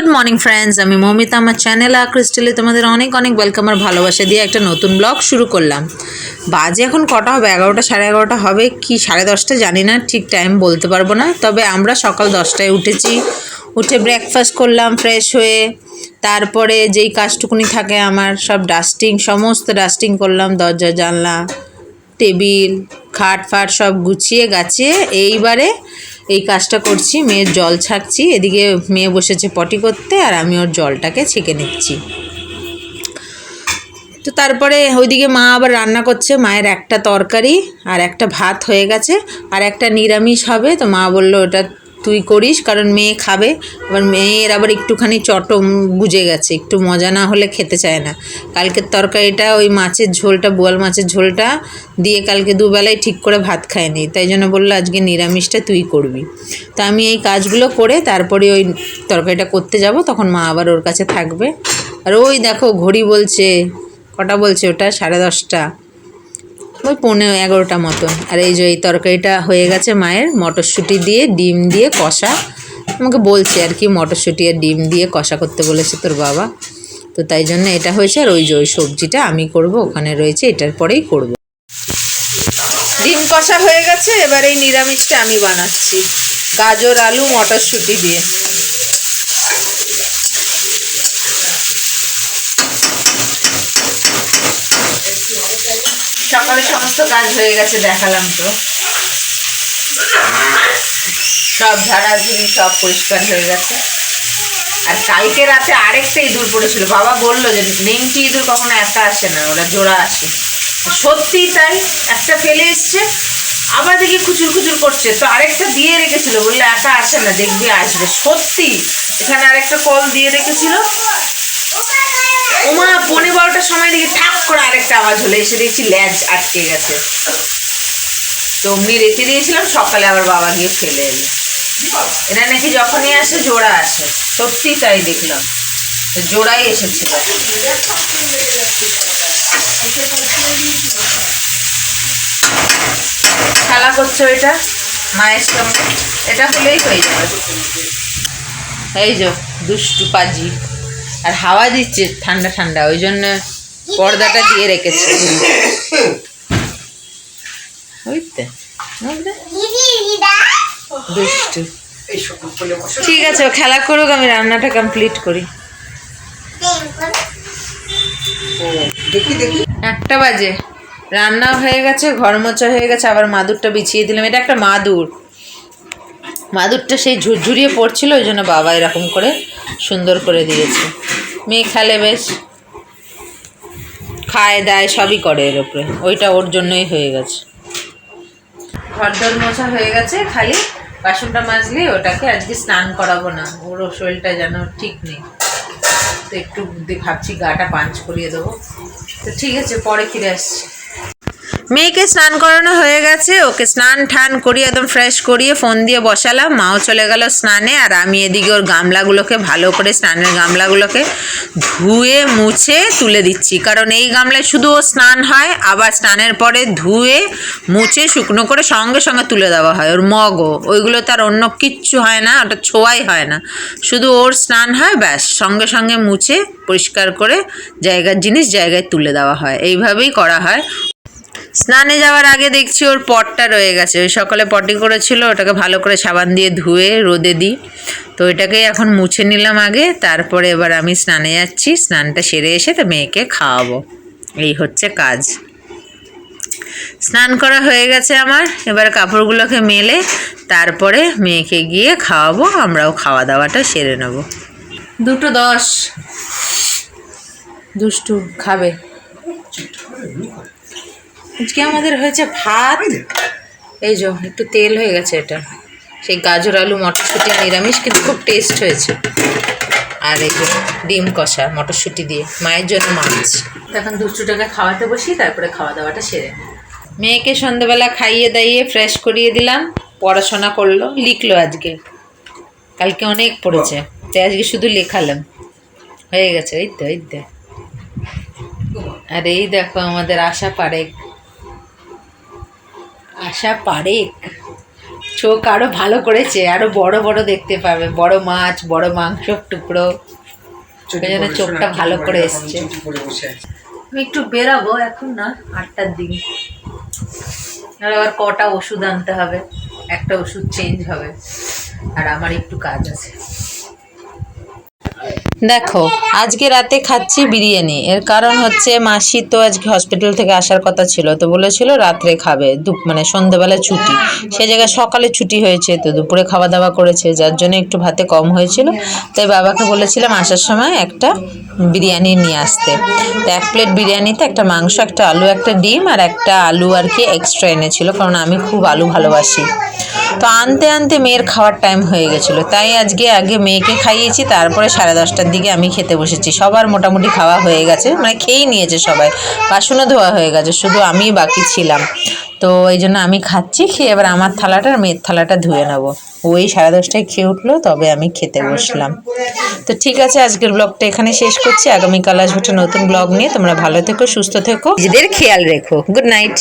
Good morning friends আমি মৌমিতা, আমার channel আর ক্রিস্টালে তোমাদের অনেক অনেক ওয়েলকাম আর ভালোবাসা দিয়ে একটা নতুন ব্লগ শুরু করলাম। বাজে এখন কটা হবে? এগারোটা, সাড়ে এগারোটা হবে কি? সাড়ে দশটা জানি না, ঠিক টাইম বলতে পারব না। তবে আমরা সকাল দশটায় উঠেছি। উঠে ব্রেকফাস্ট করলাম ফ্রেশ হয়ে। তারপরে যেই কাজটুকুনি থাকে আমার, সব ডাস্টিং সমস্ত ডাস্টিং করলাম। দরজা, জানলা, টেবিল, খাট ফাট সব গুছিয়ে গাছিয়ে এইবারে এই কাজটা করছি, মেয়ের জল ছাড়ছি এদিকে মেয়ে বসেছে পটি করতে আর আমি ওর জলটাকে ছেঁকে নিচ্ছি। তো তারপরে ওইদিকে মা আবার রান্না করছে, মায়ের একটা তরকারি আর একটা ভাত হয়ে গেছে আর একটা নিরামিষ হবে, তো মা বলল ওটা তুই করিস, কারণ মেয়ে খাবে। আবার মেয়ের আবার একটুখানি চটো বুঝে গেছে, একটু মজা না হলে খেতে চায় না। কালকের তরকারিটা ওই মাছের ঝোলটা, বোয়াল মাছের ঝোলটা দিয়ে কালকে দুবেলায় ঠিক করে ভাত খায়নি। তাই জন্য বলল, আজকে নিরামিষটা তুই করবি। তো আমি এই কাজগুলো করে তারপরে ওই তরকারিটা করতে যাব, তখন মা আবার ওর কাছে থাকবে। আর ওই দেখো, ঘড়ি বলছে, কটা বলছে ওটা? সাড়ে দশটা। ওই পনেরো এগারোটা মতন। আর এই যে এই তরকারিটা হয়ে গেছে মায়ের, মটরশুঁটি দিয়ে, ডিম দিয়ে কষা। আমাকে বলছে আর কি, মটরশুঁটি আর ডিম দিয়ে কষা করতে বলেছে তোর বাবা। তো তাই জন্য এটা হয়েছে, আর ওই যে ওই সবজিটা আমি করব, ওখানে রয়েছে, এটার পরেই করব। ডিম কষা হয়ে গেছে, এবার এই নিরামিষটা আমি বানাচ্ছি। গাজর, আলু, মটরশুঁটি দিয়ে। সকালে সমস্ত কাজ হয়ে গেছে, দেখালাম তো। সব ঝাড়াঝুড়ি, সব পরিষ্কার হয়ে গেছে। আর কালকে রাতে আরেকটা ইঁদুর পড়েছিল। বাবা বলল যে নেংটি ইঁদুর কখনো একা আসে না, ওরা জোড়া আসে। সত্যিই তাই, একটা ফেলে এসছে, আবার দেখি খুচুর খুচুর করছে। তো আরেকটা দিয়ে রেখেছিল, বললে একা আসে না, দেখবি আসবে। সত্যি এখানে আরেকটা কল দিয়ে রেখেছিল। ওমা পনেরো বারোটার সময় দেখি ঠাপ করে আরেকটা আওয়াজ হলো। এসে দেখছি ল্যাজ আটকে গেছে। তো অমনি রেখে দিয়েছিলাম, সকালে আবার বাবা গিয়ে ফেলে এলো। এরা নাকি যখনই আসে, জোড়া আসে। সত্যি তাই দেখলাম। জোড়াই এসেছিল। খেলা করছ এটা? মায়ের সঙ্গে এটা হলেই হয়ে যাবে। এই যে, দুষ্টু পাজি। আর হাওয়া দিচ্ছে ঠান্ডা ঠান্ডা ওই জন্য পর্দাটা দিয়ে রেখেছে। বুঝতে দুষ্টু। ঠিক আছে খেলা করুক আমি রান্নাটা কমপ্লিট করি। একটা বাজে। রান্না হয়ে গেছে ঘর মোছা হয়ে গেছে আবার মাদুরটা বিছিয়ে দিলাম। এটা একটা মাদুর। মাদুরটা সেই ঝুরঝুরিয়ে পড়ছিল ওই জন্য বাবা এরকম করে সুন্দর করে দিয়েছে। মেয়ে খেলে বেশ। খায়, দায়, সবই করে এর উপরে। ওইটা ওর জন্যই হয়ে গেছে। ঘর দর মোছা হয়ে গেছে খালি। বাসনটা মাজলে ওটাকে আজকে স্নান করাবো না। ওর শরীরটা যেন ঠিক নেই। তো একটু ভাবছি গাটা পাঞ্চ করিয়ে দেবো। তো ঠিক আছে, পরে ফিরে আসছি। মেয়েকে স্নান করানো হয়ে গেছে। ওকে স্নান ঠান করিয়ে একদম ফ্রেশ করিয়ে ফোন দিয়ে বসালাম। মাও চলে গেল স্নানে আর আমি এদিকে ওর গামলাগুলোকে ভালো করে স্নানের গামলাগুলোকে ধুয়ে, মুছে, তুলে দিচ্ছি। কারণ এই গামলায় শুধু ও স্নান হয়, আবার স্নানের পরে ধুয়ে, মুছে, শুকনো করে সঙ্গে সঙ্গে তুলে দেওয়া হয়। ওর মগও ওইগুলো তার অন্য কিচ্ছু হয় না, ওটা ছোঁয়াই হয় না। শুধু ওর স্নান হয়, ব্যাস। সঙ্গে সঙ্গে মুছে, পরিষ্কার করে জায়গার জিনিস জায়গায় তুলে দেওয়া হয়। এইভাবেই করা হয়। স্নানে যাওয়ার আগে দেখছি ওর পটটা রয়ে গেছে। ওই সকালে পটি করেছিল, ওটাকে ভালো করে সাবান দিয়ে ধুয়ে রোদে দিই। তো এটাকেই এখন মুছে নিলাম আগে, তারপরে এবার আমি স্নানে যাচ্ছি, স্নানটা সেরে এসে তো মেয়েকে খাওয়াবো। এই হচ্ছে কাজ। স্নান করা হয়ে গেছে আমার, এবার কাপড়গুলোকে মেলে তারপরে মেয়েকে গিয়ে খাওয়াবো, আমরাও খাওয়া দাওয়াটা সেরে নেব। দুটো দশ। দুষ্টু খাবে। আজকে আমাদের হয়েছে ভাত। এই যে একটু তেল হয়ে গেছে এটা। সেই গাজর আলু মটরশুঁটি নিরামিষ কিন্তু খুব টেস্ট হয়েছে। আর এই যে ডিম কষা মটরশুঁটি দিয়ে মায়ের জন্য মাছ। এখন দুষ্টুটাকে খাওয়াতে বসি তারপরে খাওয়া দাওয়াটা সেরে মেয়েকে সন্ধ্যেবেলা খাইয়ে দাইয়ে ফ্রেশ করিয়ে দিলাম পড়াশোনা করল লিখলো আজকে। কালকে অনেক পড়েছে তাই আজকে শুধু লেখালাম। হয়ে গেছে এই তো এই তো। আর এই দেখো আমাদের আশা পারেক। আশা পারেক চোখ আরও ভালো করেছে আরও বড় বড় দেখতে পাবে। বড় মাছ বড় মাংসর টুকরো। ওই জন্য চোখটা ভালো করে এসছে। আমি একটু বেরাবো এখন না আটটার দিকে। আর আবার কটা ওষুধ আনতে হবে একটা ওষুধ চেঞ্জ হবে আর আমার একটু কাজ আছে। দেখো, আজকে রাতে খাচ্ছি বিরিয়ানি। এর কারণ হচ্ছে মাসি তো আজকে হসপিটাল থেকে আসার কথা ছিল, তো বলেছিল রাত্রে খাবে, দুপ মানে সন্ধ্যেবেলা ছুটি। সে জায়গায় সকালে ছুটি হয়েছে, তো দুপুরে খাওয়া দাওয়া করেছে, যার জন্য একটু ভাতে কম হয়েছিল। তাই বাবাকে বলেছিলাম আসার সময় একটা বিরিয়ানি নিয়ে আসতে। তো এক প্লেট বিরিয়ানিতে একটা মাংস, একটা আলু, একটা ডিম আর একটা আলু আর কি এক্সট্রা এনেছিল, কারণ আমি খুব আলু ভালোবাসি। তো আনতে আনতে মেয়ের খাওয়ার টাইম হয়ে গেছিল। তাই আজকে আগে মেয়েকে খাইয়েছি, তারপরে সাড়ে দশটার দিকে আমি খেতে বসেছি। সবার মোটামুটি খাওয়া হয়ে গেছে মানে খেয়েই নিয়েছে সবাই। বাসনও ধোয়া হয়ে গেছে, শুধু আমিই বাকি ছিলাম। তো এই জন্য আমি খাচ্ছি, খেয়ে এবার আমার থালাটা আর মেয়ের থালাটা ধুয়ে নেব। ওই সাড়ে দশটায় খেয়ে উঠল, তবে আমি খেতে বসলাম। তো ঠিক আছে, আজকের ব্লগটা এখানে শেষ করছি। আগামীকাল আসব একটা নতুন ব্লগ নিয়ে। তোমরা ভালো থেকো, সুস্থ থেকো। নিজেদের খেয়াল রেখো। Good night.